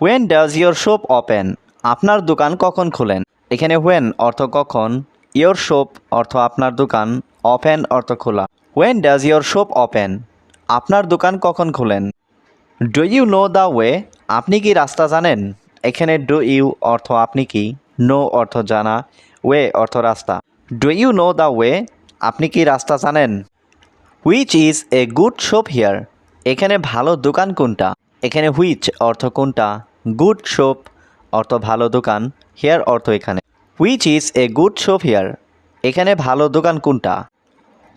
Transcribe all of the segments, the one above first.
When does your shop open আপনার দোকান কখন খোলেন? এখানে হোয়েন অর্থ কখন? ইয়োর শপ অর্থ আপনার দোকান ওপেন অর্থ খোলা। When does your shop open আপনার দোকান কখন খোলেন? Do you know the way আপনি কি রাস্তা জানেন? এখানে ডু ইউ অর্থ আপনি কি? নো অর্থ জানা। ওয়ে অর্থ রাস্তা। Do you know the way আপনি কি রাস্তা জানেন? Which is a good shop here এখানে ভালো দোকান কোনটা? এখানে হুইচ অর্থ কোনটা? গুড শপ, অর্থ ভালো দোকান, হেয়ার অর্থ এখানে। Which is a good shop here এখানে ভালো দোকান কোনটা?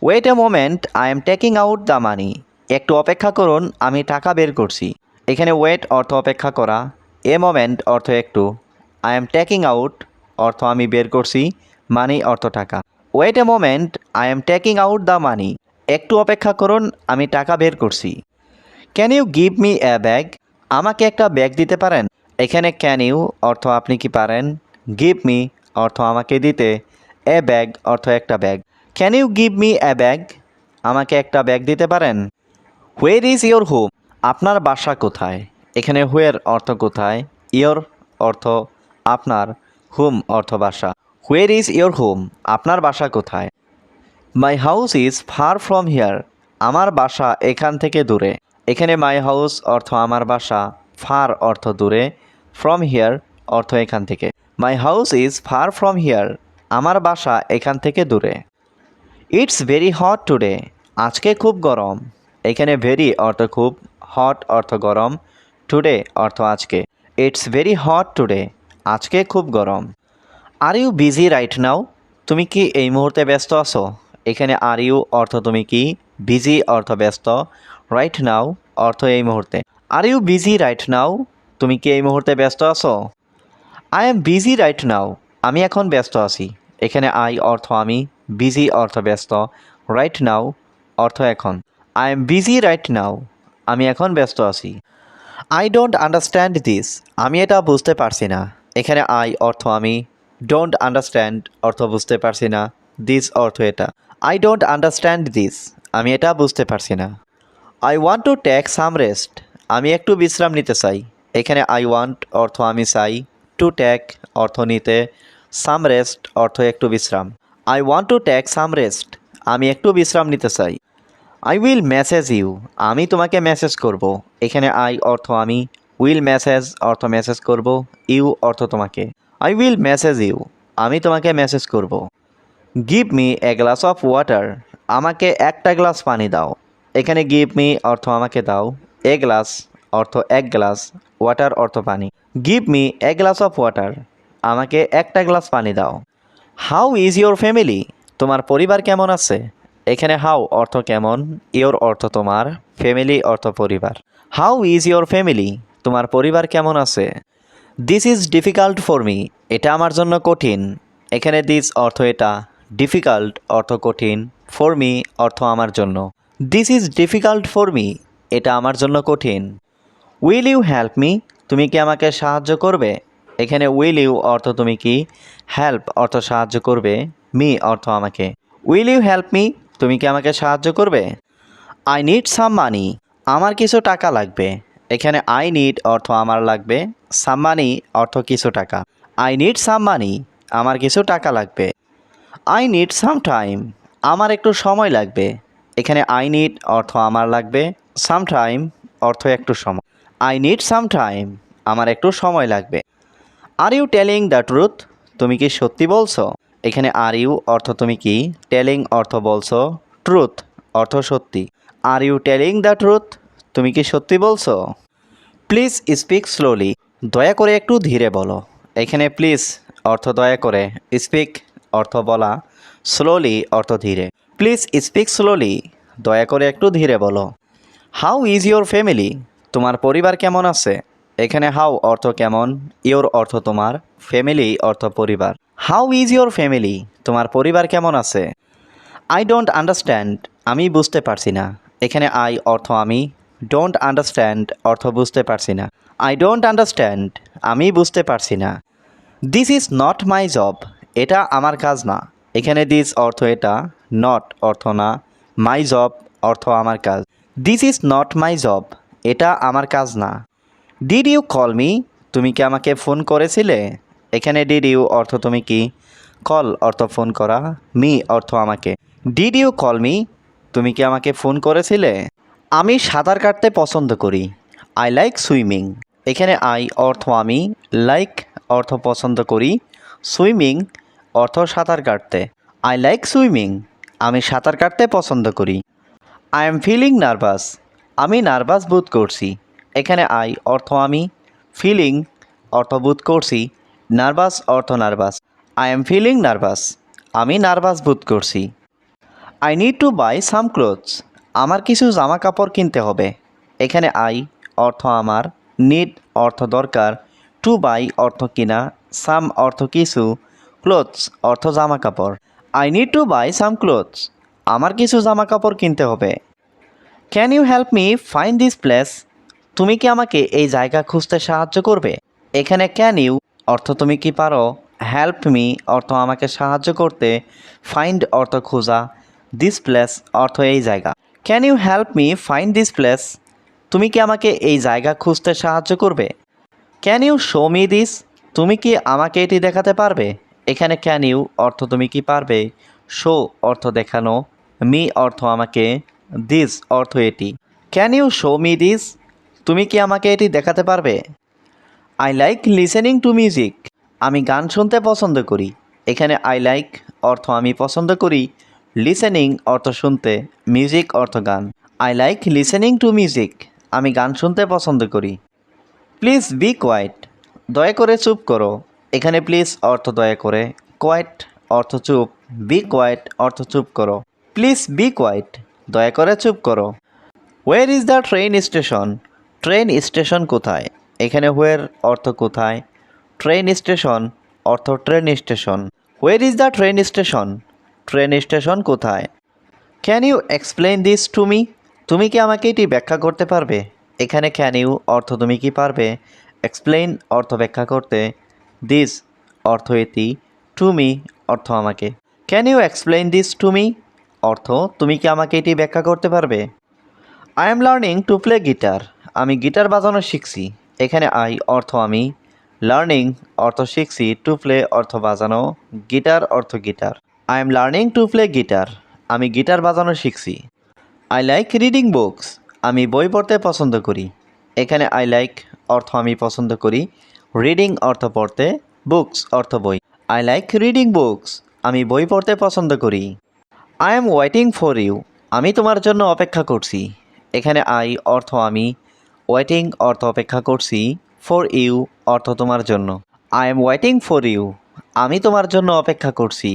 Wait a moment I am taking out the money একটু অপেক্ষা করুন, আমি টাকা বের করছি। এখানে ওয়েট অর্থ অপেক্ষা করা। এ মোমেন্ট অর্থ একটু। আই এম টেকিং আউট অর্থ আমি বের করছি। মানি অর্থ টাকা। Wait a moment I am taking out the money একটু অপেক্ষা করুন, আমি টাকা বের করছি। Can you give me a bag আমাকে একটা ব্যাগ দিতে পারেন? এখানে ক্যান ইউ অর্থ আপনি কি পারেন? গিভ মি অর্থ আমাকে দিতে। এ ব্যাগ অর্থ একটা bag can you give me a bag আমাকে একটা ব্যাগ দিতে পারেন? হোয়ের ইজ ইয়োর হোম আপনার বাসা কোথায়? এখানে হোয়ের অর্থ কোথায়? ইয়োর অর্থ আপনার। হোম অর্থ বাসা। হোয়ের ইজ ইয়োর হোম আপনার বাসা কোথায়? My house is far from here আমার বাসা এখান থেকে দূরে। এখানে মাই হাউস অর্থ আমার বাসা ফার অর্থ দূরে ফ্রম হিয়ার অর্থ এখান থেকে। My house is far from here আমার বাসা এখান থেকে দূরে। ইটস ভেরি হট টুডে আজকে খুব গরম। এখানে ভেরি অর্থ খুব হট অর্থ গরম টুডে অর্থ আজকে। ইটস ভেরি হট টুডে আজকে খুব গরম। Are you busy right now তুমি কি এই মুহূর্তে ব্যস্ত আছো? এখানে আর ইউ অর্থ তুমি কি? বিজি অর্থ ব্যস্ত। রাইট নাও অর্থ এই মুহূর্তে। Are you busy right now তুমি কি এই মুহূর্তে ব্যস্ত আছো? I am busy right now আমি এখন ব্যস্ত আছি। এখানে আই অর্থ আমি বিজি অর্থ ব্যস্ত। রাইট নাও অর্থ এখন। I am busy right now আমি এখন ব্যস্ত আছি। আই ডোন্ট আন্ডারস্ট্যান্ড দিস আমি এটা বুঝতে পারছি না। এখানে আই অর্থ আমি। ডোন্ট আন্ডারস্ট্যান্ড অর্থ বুঝতে পারছি না। দিস অর্থ এটা। আই ডোন্ট আন্ডারস্ট্যান্ড দিস আমি এটা বুঝতে পারছি না। I want to take some rest আমি একটু বিশ্রাম নিতে চাই। এখানে আই ওয়ান্ট অর্থ আমি চাই। টু টেক অর্থ নিতে। সাম রেস্ট অর্থ একটু বিশ্রাম। I want to take some rest আমি একটু বিশ্রাম নিতে চাই। আই উইল মেসেজ ইউ আমি তোমাকে মেসেজ করব। এখানে আই অর্থ আমি। উইল মেসেজ অর্থ মেসেজ করব। ইউ অর্থ তোমাকে। আই উইল মেসেজ ইউ আমি তোমাকে মেসেজ করব। Give me a glass of water আমাকে একটা গ্লাস পানি দাও। এখানে গিভ মি অর্থ আমাকে দাও এ গ্লাস অর্থ এক গ্লাস ওয়াটার অর্থ পানি। Give me a glass of water আমাকে একটা গ্লাস পানি দাও। হাউ ইজ ইয়োর ফ্যামিলি তোমার পরিবার কেমন আছে? এখানে হাউ অর্থ কেমন ইয়োর অর্থ তোমার ফ্যামিলি অর্থ পরিবার। হাউ ইজ ইয়োর ফ্যামিলি তোমার পরিবার কেমন আছে? This is difficult for me এটা আমার জন্য কঠিন। এখানে দিস অর্থ এটা ডিফিকাল্ট অর্থ কঠিন ফর মি অর্থ আমার জন্য। This is difficult for me এটা আমার জন্য কঠিন। উইল ইউ হেল্প মি তুমি কি আমাকে সাহায্য করবে? এখানে উইল ইউ অর্থ তুমি কি? হেল্প অর্থ সাহায্য করবে। মি অর্থ আমাকে। উইল ইউ হেল্প মি তুমি কি আমাকে সাহায্য করবে? আই নিড সাম মানি আমার কিছু টাকা লাগবে। এখানে আই নিড অর্থ আমার লাগবে। সাম মানি অর্থ কিছু টাকা। আই নিড সাম মানি আমার কিছু টাকা লাগবে। আই নিড সাম টাইম আমার একটু সময় লাগবে। এখানে আই নিড অর্থ আমার লাগবে সাম টাইম অর্থ একটু সময়। আই নিড সাম টাইম আমার একটু সময় লাগবে। Are you telling the truth তুমি কি সত্যি বলছো? এখানে আর ইউ অর্থ তুমি কি? টেলিং অর্থ বলছো ট্রুথ অর্থ সত্যি। Are you telling the truth তুমি কি সত্যি বলছো? প্লিজ স্পিক স্লোলি দয়া করে একটু ধীরে বলো। এখানে প্লিজ অর্থ দয়া করে স্পিক অর্থ বলা স্লোলি অর্থ ধীরে। প্লিজ স্পিক স্লোলি দয়া করে একটু ধীরে বলো। হাউ ইজ ইয়োর ফ্যামিলি তোমার পরিবার কেমন আছে? এখানে হাউ অর্থ কেমন? ইয়োর অর্থ তোমার। ফ্যামিলি অর্থ পরিবার। হাউ ইজ ইয়োর ফ্যামিলি তোমার পরিবার কেমন আছে? আই ডোন্ট আন্ডারস্ট্যান্ড আমি বুঝতে পারছি না। এখানে আই অর্থ আমি। ডোন্ট আন্ডারস্ট্যান্ড অর্থ বুঝতে পারছি না। আই ডোন্ট আন্ডারস্ট্যান্ড আমি বুঝতে পারছি না। This is not my job এটা আমার কাজ না। এখানে দিস অর্থ এটা। নট অর্থ না মাই জব অর্থ আমার কাজ। This is not my job এটা আমার কাজ না। ডিড ইউ কল মি তুমি কি আমাকে ফোন করেছিলে? এখানে ডিড ইউ অর্থ তুমি কি? কল অর্থ ফোন করা মি অর্থ আমাকে। ডিড ইউ কল মি তুমি কি আমাকে ফোন করেছিলে? আমি সাঁতার কাটতে পছন্দ করি। আই লাইক সুইমিং এখানে আই অর্থ আমি লাইক অর্থ পছন্দ করি। সুইমিং অর্থ সাঁতার কাটতে। আই লাইক সুইমিং আমি সাঁতার কাটতে পছন্দ করি। আই এম ফিলিং নার্ভাস আমি নার্ভাস বোধ করছি। এখানে আই অর্থ আমি। ফিলিং অর্থ বোধ করছি। নার্ভাস অর্থ nervous I am feeling nervous আমি নার্ভাস বোধ করছি। I need to buy some clothes আমার কিছু জামা কাপড় কিনতে হবে। এখানে আই অর্থ আমার। নিড অর্থ দরকার। টু বাই অর্থ কিনা। সাম অর্থ কিছু। ক্লোথস অর্থ জামা কাপড় I need to buy some clothes আমার কিছু জামা কাপড় কিনতে হবে। Can you help me find this place তুমি কি আমাকে এই জায়গা খুঁজতে সাহায্য করবে? এখানে ক্যান ইউ অর্থ তুমি কি পারো? হেল্প মি অর্থ আমাকে সাহায্য করতে। ফাইন্ড অর্থ খোঁজা। দিস প্লেস অর্থ এই জায়গা। Can you help me find this place তুমি কি আমাকে এই জায়গা খুঁজতে সাহায্য করবে? Can you show me this তুমি কি আমাকে এটি দেখাতে পারবে? এখানে ক্যান ইউ অর্থ তুমি কি পারবে? শো অর্থ দেখানো। মি অর্থ আমাকে। দিস অর্থ এটি। Can you show me this তুমি কি আমাকে এটি দেখাতে পারবে? I like listening to music আমি গান শুনতে পছন্দ করি। এখানে আই লাইক অর্থ আমি পছন্দ করি। লিসেনিং অর্থ শুনতে। মিউজিক অর্থ গান। I like listening to music আমি গান শুনতে পছন্দ করি। প্লিজ বি কোয়াইট দয়া করে চুপ করো। এখানে প্লিজ অর্থ দয়া করে কোয়াইট অর্থ চুপ বি কোয়াইট অর্থ চুপ করো। প্লিজ বি কোয়াইট দয়া করে চুপ করো। Where is the train station train station কোথায়? এখানে হোয়ের অর্থ কোথায়? ট্রেন স্টেশন অর্থ train station where is the train station train station কোথায়? Can you explain this to me তুমি কি আমাকে এটি ব্যাখ্যা করতে পারবে? এখানে ক্যান ইউ অর্থ তুমি কি পারবে? এক্সপ্লেইন অর্থ ব্যাখ্যা করতে দিস অর্থ এটি টু মি অর্থ আমাকে। Can you explain this to me অর্থ, তুমি কি আমাকে এটি ব্যাখ্যা করতে পারবে? I am learning to play guitar আমি গিটার বাজানো শিখছি। এখানে আই অর্থ আমি। লার্নিং অর্থ শিখছি। টু প্লে অর্থ বাজানো। গিটার অর্থ guitar I am learning to play guitar আমি গিটার বাজানো শিখছি। আই লাইক রিডিং বুকস আমি বই পড়তে পছন্দ করি। এখানে আই লাইক অর্থ আমি পছন্দ করি। রিডিং অর্থ পড়তে, বুকস অর্থ বই। আই লাইক রিডিং বুকস আমি বই পড়তে পছন্দ করি। I am waiting for you আমি তোমার জন্য অপেক্ষা করছি। এখানে আই অর্থ আমি ওয়েটিং অর্থ অপেক্ষা করছি ফর ইউ অর্থ তোমার জন্য। I am waiting for you আমি তোমার জন্য অপেক্ষা করছি।